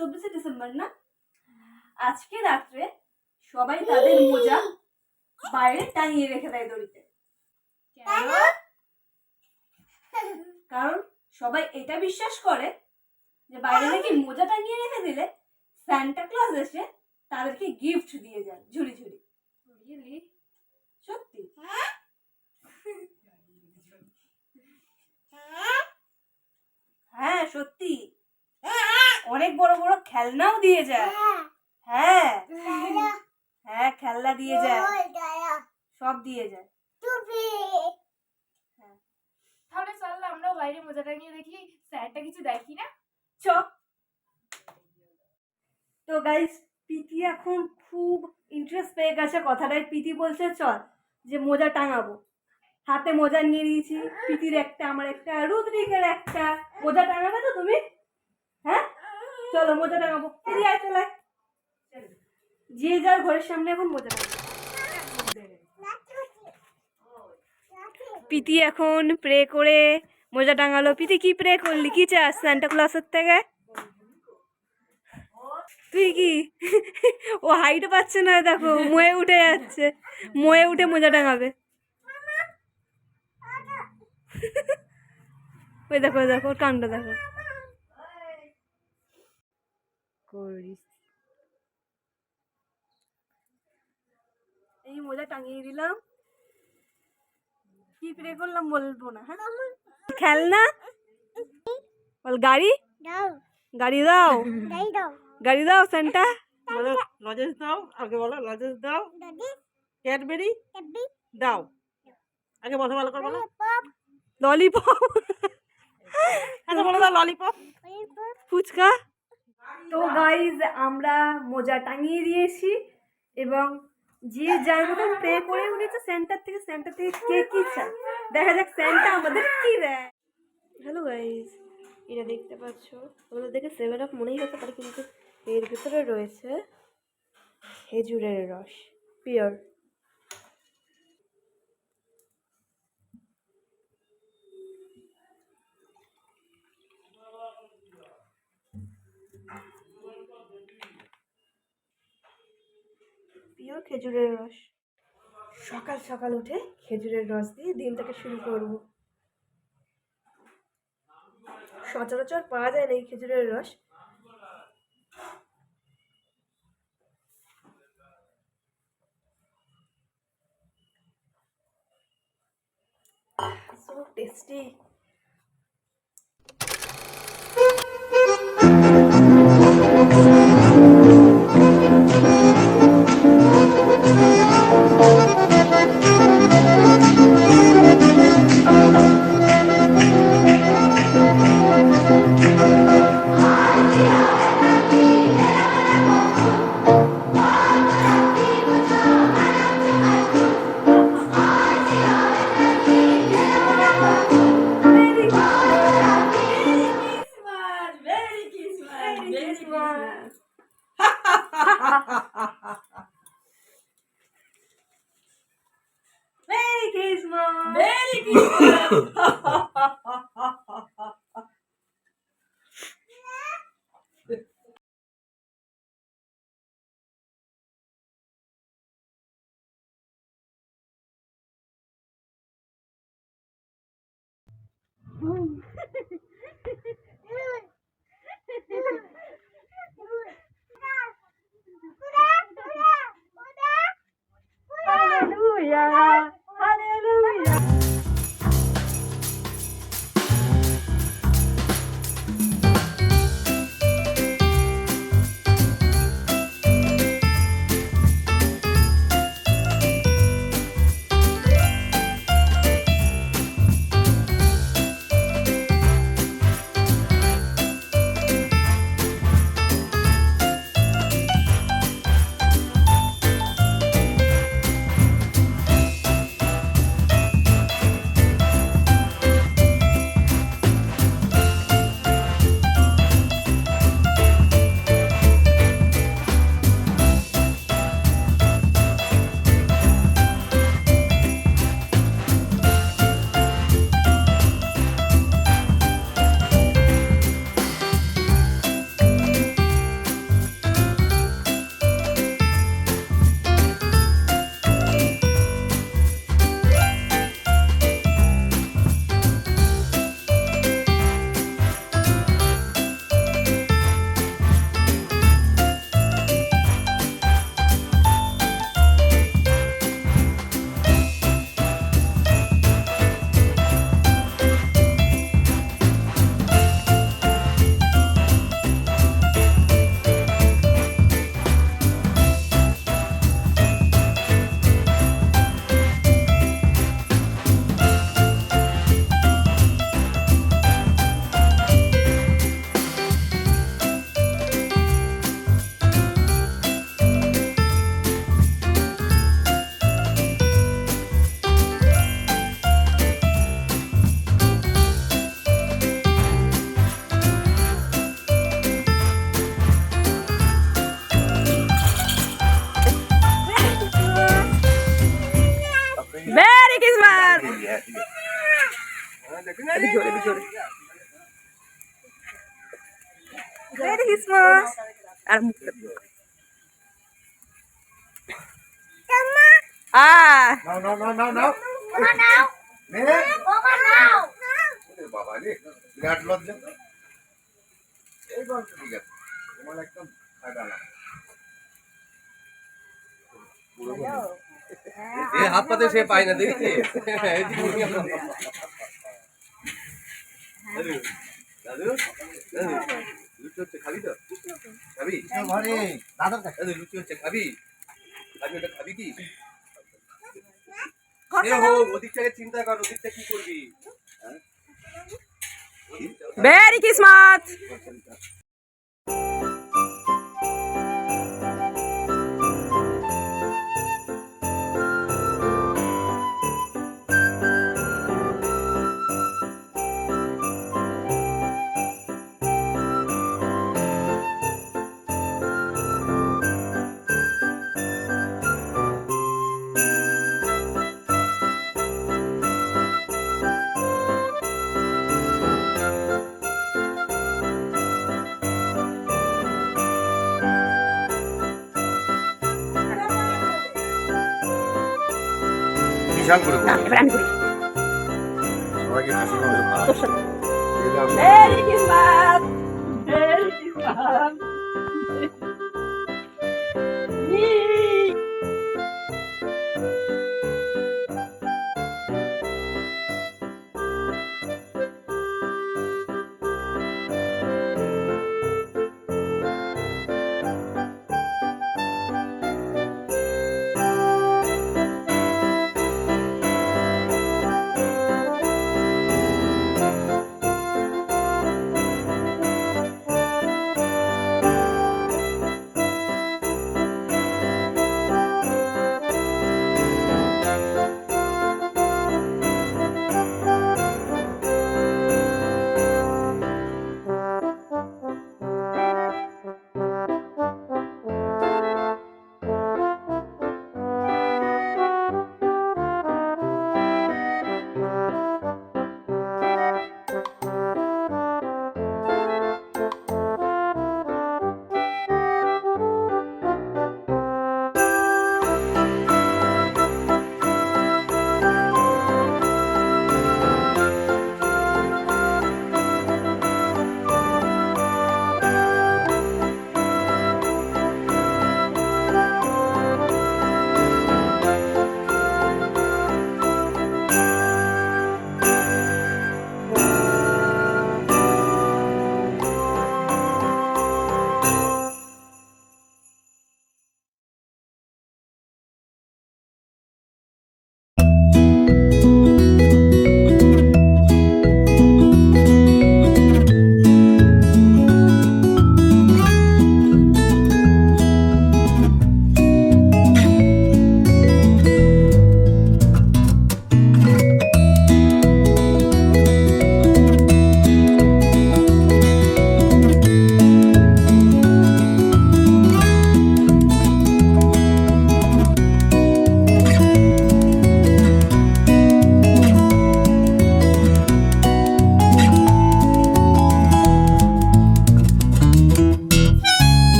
চব্বিশে ডিসেম্বর না? আজকে রাত্রে সবাই তাদের মোজা বাইরে টাঙিয়ে রেখে দেয় দড়িতে। কারণ সবাই এটা বিশ্বাস করে যে বাইরে নাকি মোজা টাঙিয়ে রেখে দিলে স্যান্টা ক্লজ এসে তাদেরকে গিফট দিয়ে যায় ঝুড়ি ঝুড়ি। সত্যি হ্যাঁ সত্যি অনেক বড় বড় খেলনাও দিয়ে যায়। হ্যাঁ। হ্যাঁ। খেলনা। দিয়ে যায়। সব দিয়ে যায়। তাহলে চল না আমরাও বাইরে মজা টাঙিয়ে দেখি। স্যারটা কিছু দেখি না? চ। তো গাইস পিটি এখন খুব ইন্টারেস্ট পেয়ে গেছে কথাটায়। পিটি বলছে চল যে মোজা টাঙাবো। হাতে মোজা নিয়ে নিয়েছি। পিটির একটা আমার একটা রুদ্রিকের একটা। মোজা টাঙাবে তো তুমি? হ্যাঁ? চলো, মোজা টাঙাবো পিটি আয়, চলে যে যার ঘরের সামনে এখন মোজা পিটি এখন প্রে করে, মোজা টাঙালো। পিটি কি প্রে করলি? কি চাস? সান্টা ক্লসের থেকে? তুই কি? ও হাইট পাচ্ছে না, দেখো, ময়ে উঠে যাচ্ছে। ময়ে উঠে মোজা টাঙাবে। ওই দেখো দেখো, ওর কাণ্ড দেখো। করিস। এই মোজা টাঙিয়ে দিলাম। কি প্রে করলাম বলব না হ্যাঁ? খেলনা? বল গাড়ি? গাড়ি দাও। গাড়ি দাও। সেন্টা। বলো লজেন্স দাও আগে বলো লজেন্স দাও। ক্যাডবেরি? দাও। আগে বলো ভালো করে বলো। ললিপপ। আচ্ছা বলো দাও ললিপপ। ফুচকা? তো গাইজ আমরা মোজা টাঙিয়ে দিয়েছি এবং যে যার মতন প্রে করে উঠেছে সেন্টার থেকে সেন্টার থেকে কে কি চায়? দেখা যাক সেন্টা আমাদের কি দেয়। হ্যালো গাইজ এটা দেখতে পাচ্ছ? তোমাদের দেখে সেভেন আপ মনেই হতে পারে, কিন্তু এর ভিতরে রয়েছে খেজুরের রস পিওর খেজুরের রস। সকাল সকাল উঠে খেজুরের রস দিয়ে দিনটাকে শুরু করব। সচরাচর পাওয়া যায় না এই খেজুরের রস। Tasty Oh. আ নাও নাও নাও নাও নাও নে ওরে বাবা রে। বিরাট লজ্জা। এই বল। ঠিক আছে। তোমার একদম ফায়দা না। এ হাত পাতে সে পায় না দেখছি দাদু দাদু দাদু লুচি হচ্ছে খাবি তো? খাবি? ঘরে কাছে। দাদু লুচি হচ্ছে খাবি? খাবি ওটা খাবি কি? এ হোক ওদিকটাকে চিন্তা কর ওদিকটা কি করবি? হ্যাঁ? ওদিকটা- মেরি ক্রিসমাস বিশাল করে বলো। এবার আমি করি সবাইকে হাসি এলাম। মেরি ক্রিসমাস মেরি ক্রিসমাস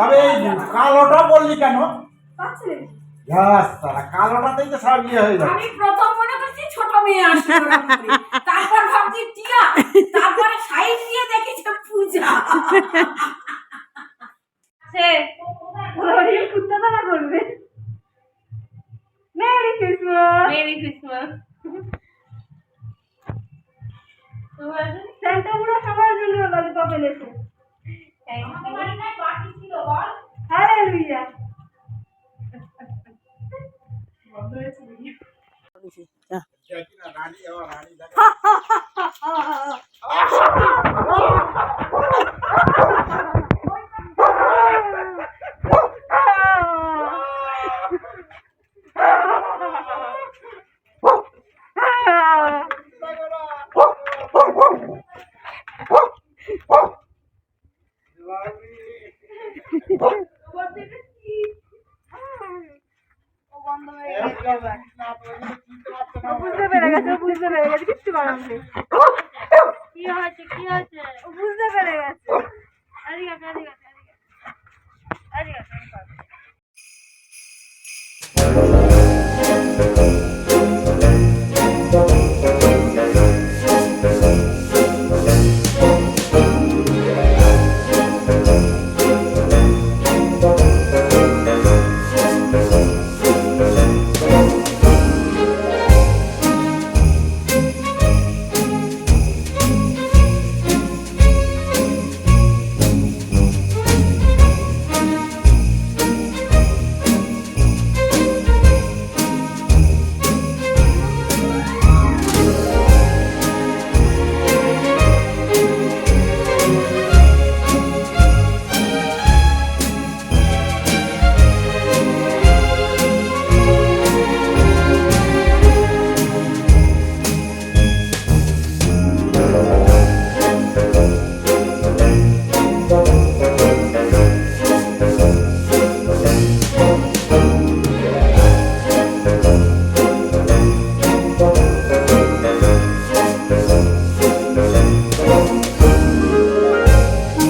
তবে কালোটা বললি কেন? কালোটাতেই তো সব ইয়ে হয়ে যাবে। আমি প্রথম মনে করছি ছোট মেয়ে আসছে তারপর ভাবছি টিয়া তারপরে সাইড দিয়ে দেখেছি পূজা। সে সরি কুত্তা তারা করবে। Merry Christmas. Merry Christmas. Santa পুরো সবার জন্য ললিপপ এনেছে। Okay.